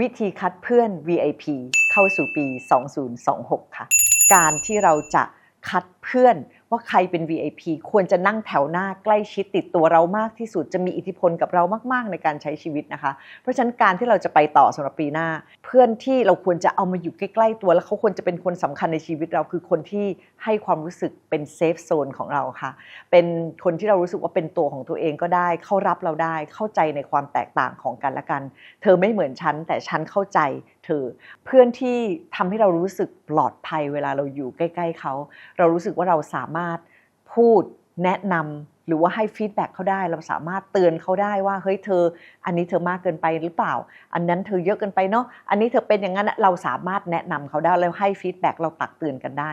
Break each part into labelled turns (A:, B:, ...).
A: วิธีคัดเพื่อน VIP เข้าสู่ปี 2026 ค่ะ การที่เราจะคัดเพื่อน ว่าใครเป็น VIP ควรจะนั่งแถวหน้าใกล้ชิดติดตัวเรามากที่สุดจะมีอิทธิพลกับเรามากๆในการใช้ชีวิตนะคะ เพราะฉะนั้นการที่เราจะไปต่อสำหรับปีหน้า เพื่อนที่เราควรจะเอามาอยู่ใกล้ๆตัว แล้วเขาควรจะเป็นคนสำคัญในชีวิตเราคือคนที่ให้ความรู้สึกเป็นเซฟโซนของเราค่ะ เป็นคนที่เรารู้สึกว่าเป็นตัวของตัวเองก็ได้เข้ารับเราได้เข้าใจในความแตกต่างของกันและกัน เธอไม่เหมือนฉันแต่ฉันเข้าใจเธอเพื่อนที่ทำให้เรารู้สึกปลอดภัยเวลาเราอยู่ใกล้ ๆเขาเรารู้สึกว่าเราสามารถพูดแนะนำหรือว่าให้ฟีดแบ็กเขาได้ เราสามารถเตือนเขาได้ว่าเฮ้ยเธอ อันนี้เธอมากเกินไปหรือเปล่า อันนั้นเธอเยอะเกินไปเนาะอันนี้เธอเป็นอย่างนั้นเราสามารถแนะนำเขาได้แล้วให้ฟีดแบ็กเราตักเตือนกันได้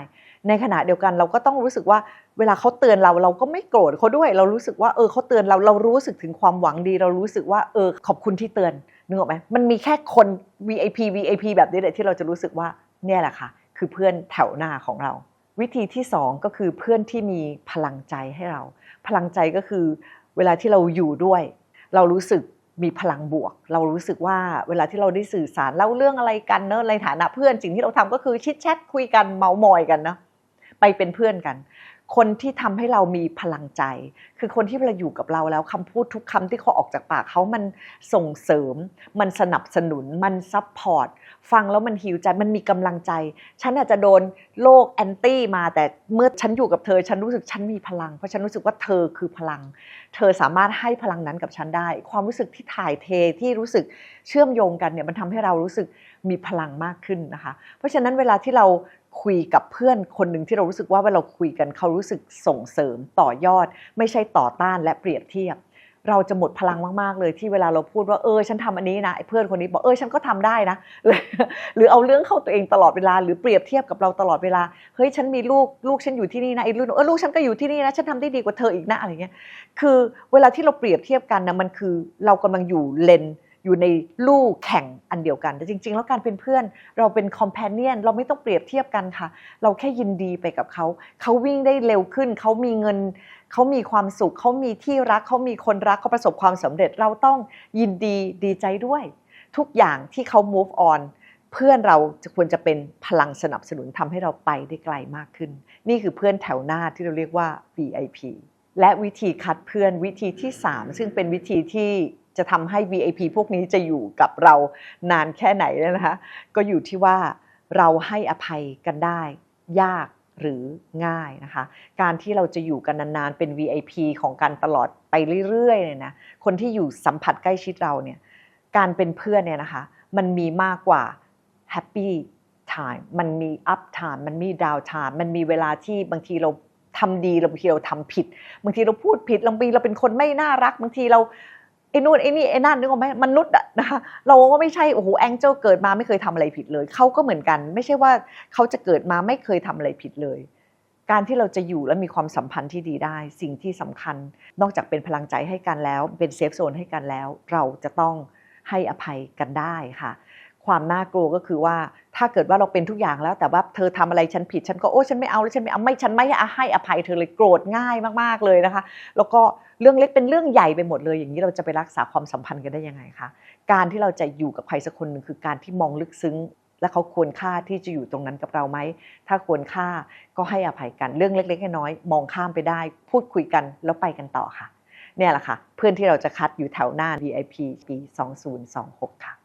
A: ในขณะเดียวกันเราก็ต้องรู้สึกว่าเวลาเขาเตือนเราเราก็ไม่โกรธเขาด้วย เรารู้สึกว่าเออเขาเตือนเราเรารู้สึกถึงความหวังดี เรารู้สึกว่าเออขอบคุณที่เตือนนึกออกไหมมันมีแค่คน VIP VIP แบบนี้แหละที่เราจะรู้สึกว่าเนี่ยแหละค่ะ คือเพื่อนแถวหน้าของเรา วิธีที่สองก็คือเพื่อนที่มีพลังใจให้เรา พลังใจก็คือ เวลาที่เราอยู่ด้วย เรารู้สึกมีพลังบวก เรารู้สึกว่าเวลาที่เราได้สื่อสารเล่าเรื่องอะไรกันเนอะในฐานะเพื่อนสิ่งที่เราทำก็คือชิดแชทคุยกันเมาส์มอยกันเนาะไปเป็นเพื่อนกัน คนที่ทำให้เรามีพลังใจ คือคนที่เวลาอยู่กับเราแล้วคำพูดทุกคำที่เขาออกจากปากเขามันส่งเสริม มันสนับสนุน มันซับพอร์ต ฟังแล้วมันฮิวใจ มันมีกำลังใจ ฉันอาจจะโดนโลกแอนตี้มา แต่เมื่อฉันอยู่กับเธอ ฉันรู้สึกฉันมีพลัง เพราะฉันรู้สึกว่าเธอคือพลัง เธอสามารถให้พลังนั้นกับฉันได้ ความรู้สึกที่ถ่ายเทที่รู้สึกเชื่อมโยงกันเนี่ยมันทำให้เรารู้สึกมีพลังมากขึ้นนะคะ เพราะฉะนั้นเวลาที่เรา คุยกับเพื่อนคนหนึ่งที่เรารู้สึกว่าเวลาคุยกันเขารู้สึกส่งเสริมต่อยอด ไม่ใช่ต่อต้านและเปรียบเทียบ เราจะหมดพลังมากๆเลยที่เวลาเราพูดว่าเออฉันทำอันนี้นะไอ้เพื่อนคนนี้บอกเออฉันก็ทำได้นะหรือเอาเรื่องเข้าตัวเองตลอดเวลาหรือเปรียบเทียบกับเราตลอดเวลาเฮ้ยฉันมีลูกลูกฉันอยู่ที่นี่นะไอ้ลูกเออลูกฉันก็อยู่ที่นี่นะฉันทำได้ดีกว่าเธออีกนะอะไรเงี้ยคือเวลาที่เราเปรียบเทียบกันนะมันคือเรากำลังอยู่เลน อยู่ในลู่แข่งอันเดียวกัน แต่จริง ๆ แล้วการเป็นเพื่อน เราเป็นคอมเพนเนียนเราไม่ต้องเปรียบเทียบกันค่ะ เราแค่ยินดีไปกับเขา เขาวิ่งได้เร็วขึ้น เขามีเงิน เขามีความสุข เขามีที่รัก เขามีคนรัก เขาประสบความสำเร็จ เราต้องยินดีดีใจด้วย ทุกอย่างที่เขา move on เพื่อนเราจะควรจะเป็นพลังสนับสนุนทำให้เราไปได้ไกลมากขึ้น นี่คือเพื่อนแถวหน้าที่เราเรียกว่า VIP และวิธีคัดเพื่อนวิธีที่ 3 ซึ่งเป็นวิธีที่ จะทำให้ VIP พวกนี้จะอยู่กับเรานานแค่ไหนนะคะ ก็อยู่ที่ว่าเราให้อภัยกันได้ ยากหรือง่ายนะคะ การที่เราจะอยู่กันนานๆ เป็น VIP ของกันตลอดไปเรื่อยๆเนี่ยนะ คนที่อยู่สัมผัสใกล้ชิดเราเนี่ย การเป็นเพื่อนเนี่ยนะคะ มันมีมากกว่า happy time มันมี up time มันมี down time มันมีเวลาที่บางทีเราทำดีบางทีเราทำผิด บางทีเราพูดผิด บางทีเราเป็นคนไม่น่ารัก บางทีเรา ไอ้นู่นไอ้นี่ไอ้นั่นนึกออกไหมมนุษย์อะนะคะเราก็ไม่ใช่โอ้โหแองเจิลเกิดมาไม่เคยทำอะไรผิดเลยเขาก็เหมือนกัน ไม่ใช่ว่าเขาจะเกิดมาไม่เคยทำอะไรผิดเลย การที่เราจะอยู่และมีความสัมพันธ์ที่ดีได้ สิ่งที่สำคัญ นอกจากเป็นพลังใจให้กันแล้ว เป็นเซฟโซนให้กันแล้ว เราจะต้องให้อภัยกันได้ค่ะ ความน่ากลัวก็คือว่า ถ้าเกิดว่าเราเป็นทุกอย่างแล้ว แต่ว่าเธอทำอะไรฉันผิดฉันก็โอ้ฉันไม่เอาแล้วฉันไม่เอาไม่ฉันไม่ให้อภัยเธอเลยโกรธง่ายมากๆเลยนะคะ แล้วก็เรื่องเล็กเป็นเรื่องใหญ่ไปหมดเลย อย่างนี้เราจะไปรักษาความสัมพันธ์กันได้ยังไงคะการที่เราจะอยู่กับใครสักคนหนึ่งคือการที่มองลึกซึ้ง และเขาควรค่าที่จะอยู่ตรงนั้นกับเราไหมถ้าควรค่าก็ให้อภัยกันเรื่องเล็กๆน้อยๆมองข้ามไปได้ พูดคุยกันแล้วไปกันต่อค่ะเนี่ยแหละค่ะ เพื่อนที่เราจะคัดอยู่แถวหน้า VIP ปี 2026 ค่ะ